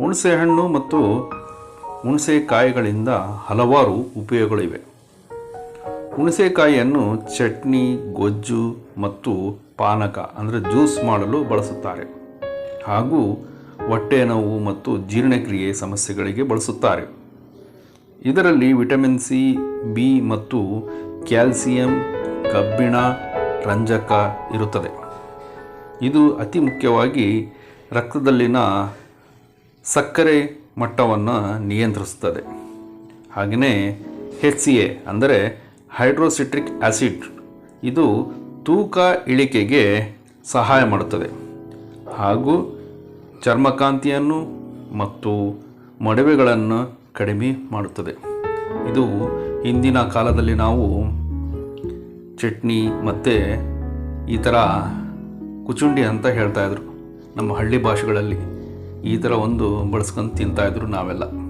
ಹುಣಸೆಹಣ್ಣು ಮತ್ತು ಹುಣಸೆಕಾಯಿಗಳಿಂದ ಹಲವಾರು ಉಪಯೋಗಗಳಿವೆ. ಹುಣಸೆಕಾಯಿಯನ್ನು ಚಟ್ನಿ, ಗೊಜ್ಜು ಮತ್ತು ಪಾನಕ, ಅಂದರೆ ಜ್ಯೂಸ್ ಮಾಡಲು ಬಳಸುತ್ತಾರೆ. ಹಾಗೂ ಹೊಟ್ಟೆ ನೋವು ಮತ್ತು ಜೀರ್ಣಕ್ರಿಯೆ ಸಮಸ್ಯೆಗಳಿಗೆ ಬಳಸುತ್ತಾರೆ. ಇದರಲ್ಲಿ ವಿಟಮಿನ್ ಸಿ, ಬಿ ಮತ್ತು ಕ್ಯಾಲ್ಸಿಯಂ, ಕಬ್ಬಿಣ, ರಂಜಕ ಇರುತ್ತದೆ. ಇದು ಅತಿ ಮುಖ್ಯವಾಗಿ ರಕ್ತದಲ್ಲಿನ ಸಕ್ಕರೆ ಮಟ್ಟವನ್ನು ನಿಯಂತ್ರಿಸುತ್ತದೆ ಹಾಗೆಯೇ ಹೆಚ್ ಸಿ ಎ ಅಂದರೆ ಹೈಡ್ರೋಸಿಟ್ರಿಕ್ ಆ್ಯಸಿಡ್ ಇದು ತೂಕ ಇಳಿಕೆಗೆ ಸಹಾಯ ಮಾಡುತ್ತದೆ. ಹಾಗೂ ಚರ್ಮಕಾಂತಿಯನ್ನು ಮತ್ತು ಮಡವೆಗಳನ್ನು ಕಡಿಮೆ ಮಾಡುತ್ತದೆ. ಇದು ಹಿಂದಿನ ಕಾಲದಲ್ಲಿ ನಾವು ಚಟ್ನಿ ಮತ್ತು ಈ ಥರ ಕುಚುಂಡಿ ಅಂತ ಹೇಳ್ತಾಯಿದ್ರು ನಮ್ಮ ಹಳ್ಳಿ ಭಾಷೆಗಳಲ್ಲಿ ಈ ಥರ ಒಂದು ಬಳಸ್ಕೊಂಡು ತಿಂತಾಯಿದ್ರು ನಾವೆಲ್ಲ.